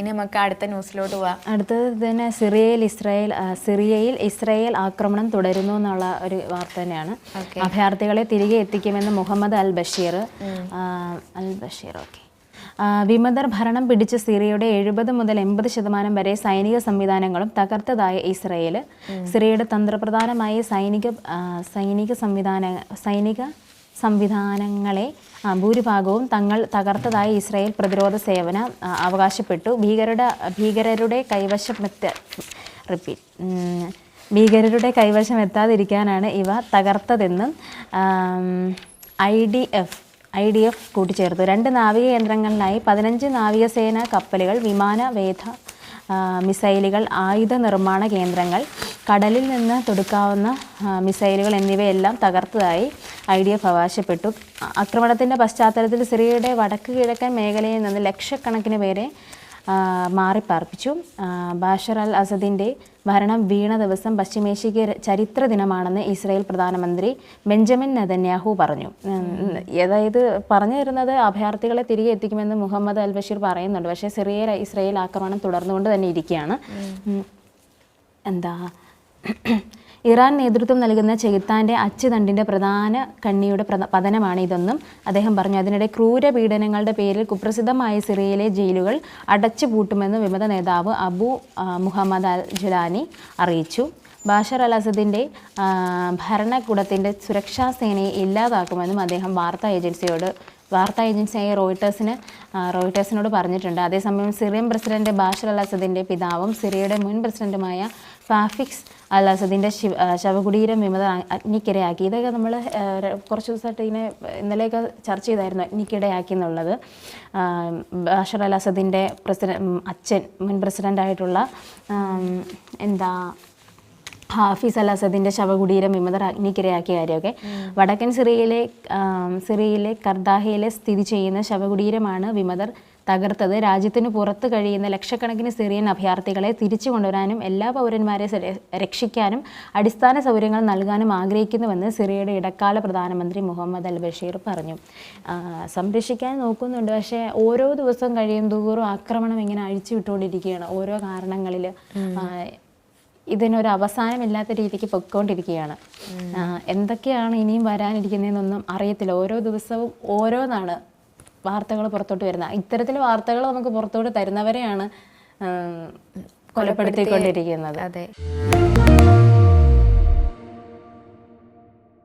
ഇനി നമുക്ക് അടുത്ത ന്യൂസിലോട്ട് പോവാം. അടുത്തത് തന്നെ സിറിയയിൽ ഇസ്രായേൽ സിറിയയിൽ ഇസ്രായേൽ ആക്രമണം തുടരുന്നു എന്നുള്ള ഒരു വാർത്ത തന്നെയാണ്. അഭയാർത്ഥികളെ തിരികെ എത്തിക്കുമെന്ന് Muhammad al Bashir al Bashir okay. വിമതർ ഭരണം പിടിച്ച സിറിയയുടെ എഴുപത് മുതൽ എൺപത് ശതമാനം വരെ സൈനിക സംവിധാനങ്ങളും തകർത്തതായ ഇസ്രായേൽ സിറിയയുടെ തന്ത്രപ്രധാനമായ സൈനിക സൈനിക സംവിധാന സൈനിക സംവിധാനങ്ങളെ ഭൂരിഭാഗവും തങ്ങൾ തകർത്തതായി ഇസ്രായേൽ പ്രതിരോധ സേവന അവകാശപ്പെട്ടു. ഭീകരരുടെ ഭീകരരുടെ കൈവശമെത്ത റിപ്പീറ്റ് ഭീകരരുടെ കൈവശം എത്താതിരിക്കാനാണ് ഇവ തകർത്തതെന്നും I D F I D F കൂട്ടിച്ചേർത്തു. രണ്ട് നാവിക കേന്ദ്രങ്ങളിലായി പതിനഞ്ച് നാവികസേന കപ്പലുകൾ വിമാന വേധ മിസൈലുകൾ ആയുധ നിർമ്മാണ കേന്ദ്രങ്ങൾ കടലിൽ നിന്ന് തൊടുക്കാവുന്ന മിസൈലുകൾ എന്നിവയെല്ലാം തകർത്തതായി ഐ ഡി എഫ് അവകാശപ്പെട്ടു ആക്രമണത്തിന്റെ പശ്ചാത്തലത്തിൽ സിറിയയുടെ വടക്ക് കിഴക്കൻ മേഖലയിൽ നിന്ന് ലക്ഷക്കണക്കിന് പേരെ മാറിപ്പാർപ്പിച്ചു. ബാഷർ അൽ അസദിന്റെ ഭരണം വീണ ദിവസം പശ്ചിമേഷ്യയ്ക്ക് ചരിത്ര ദിനമാണെന്ന് ഇസ്രായേൽ പ്രധാനമന്ത്രി ബെഞ്ചമിൻ നെതന്യാഹു പറഞ്ഞു. അതായത് പറഞ്ഞു തരുന്നത് അഭയാർത്ഥികളെ തിരികെ എത്തിക്കുമെന്ന് മുഹമ്മദ് അൽ ബഷീർ പറയുന്നുണ്ട്. പക്ഷേ സിറിയയിൽ ഇസ്രായേൽ ആക്രമണം തുടർന്നുകൊണ്ട് തന്നെ ഇരിക്കുകയാണ്. എന്താ? ഇറാൻ നേതൃത്വം നൽകുന്ന ചെകുത്താന്റെ അച്ചുതണ്ടിന്റെ പ്രധാന കണ്ണിയുടെ പതനമാണ് ഇതെന്നും അദ്ദേഹം പറഞ്ഞു. അതിനിടെ ക്രൂര പീഡനങ്ങളുടെ പേരിൽ കുപ്രസിദ്ധമായ സിറിയയിലെ ജയിലുകൾ അടച്ചു പൂട്ടുമെന്നും വിമത നേതാവ് അബു മുഹമ്മദ് അൽ ജുലാനി അറിയിച്ചു. ബാഷർ അൽ അസദിന്റെ ഭരണകൂടത്തിന്റെ സുരക്ഷാ സേനയെ ഇല്ലാതാക്കുമെന്നും അദ്ദേഹം വാർത്താ ഏജൻസിയോട് വാർത്താ ഏജൻസിയായ റോയിട്ടേഴ്സിന് റോയിട്ടേഴ്സിനോട് പറഞ്ഞിട്ടുണ്ട്. അതേസമയം സിറിയൻ പ്രസിഡന്റ് ബാഷർ അൽ അസദിന്റെ പിതാവും സിറിയയുടെ മുൻ പ്രസിഡന്റുമായ ഫാഫിക്സ് അൽ അസദിന്റെ ശിവ ശവകുടീരം വിമത അഗ്നിക്കിരയാക്കി. ഇതൊക്കെ നമ്മൾ കുറച്ച് ദിവസമായിട്ട് ഇങ്ങനെ ഇന്നലെയൊക്കെ ചർച്ച ചെയ്തായിരുന്നു അഗ്നിക്കിടയാക്കി എന്നുള്ളത്. ബഷർ അൽ അസദിന്റെ പ്രസിഡന്റ് അച്ഛൻ മുൻ പ്രസിഡന്റായിട്ടുള്ള എന്താ ഹാഫിസ് അൽ അസദിന്റെ ശവകുടീരം വിമതർ അഗ്നിക്കിരയാക്കിയ കാര്യമൊക്കെ. വടക്കൻ സിറിയയിലെ സിറിയയിലെ കർദാഹയിലെ സ്ഥിതി ചെയ്യുന്ന ശവകുടീരമാണ് വിമതർ തകർത്തത്. രാജ്യത്തിന് പുറത്ത് കഴിയുന്ന ലക്ഷക്കണക്കിന് സിറിയൻ അഭയാർത്ഥികളെ തിരിച്ചു കൊണ്ടുവരാനും എല്ലാ പൗരന്മാരെ രക്ഷിക്കാനും അടിസ്ഥാന സൗകര്യങ്ങൾ നൽകാനും ആഗ്രഹിക്കുന്നുവെന്ന് സിറിയയുടെ ഇടക്കാല പ്രധാനമന്ത്രി മുഹമ്മദ് അൽ ബഷീർ പറഞ്ഞു സംരക്ഷിക്കാൻ നോക്കുന്നുണ്ട്. പക്ഷേ ഓരോ ദിവസം കഴിയും തോറും ആക്രമണം ഇങ്ങനെ അഴിച്ചു വിട്ടുകൊണ്ടിരിക്കുകയാണ് ഓരോ കാരണങ്ങളിൽ. ഇതിനൊരു അവസാനമില്ലാത്ത രീതിക്ക് പൊയ്ക്കൊണ്ടിരിക്കുകയാണ്. എന്തൊക്കെയാണ് ഇനിയും വരാനിരിക്കുന്നതെന്നൊന്നും അറിയത്തില്ല. ഓരോ ദിവസവും ഓരോന്നാണ് വാർത്തകൾ പുറത്തോട്ട് വരുന്ന ഇത്തരത്തിൽ വാർത്തകൾ നമുക്ക് പുറത്തോട്ട് തരുന്നവരെയാണ് കൊലപ്പെടുത്തിക്കൊണ്ടിരിക്കുന്നത്. അതെ.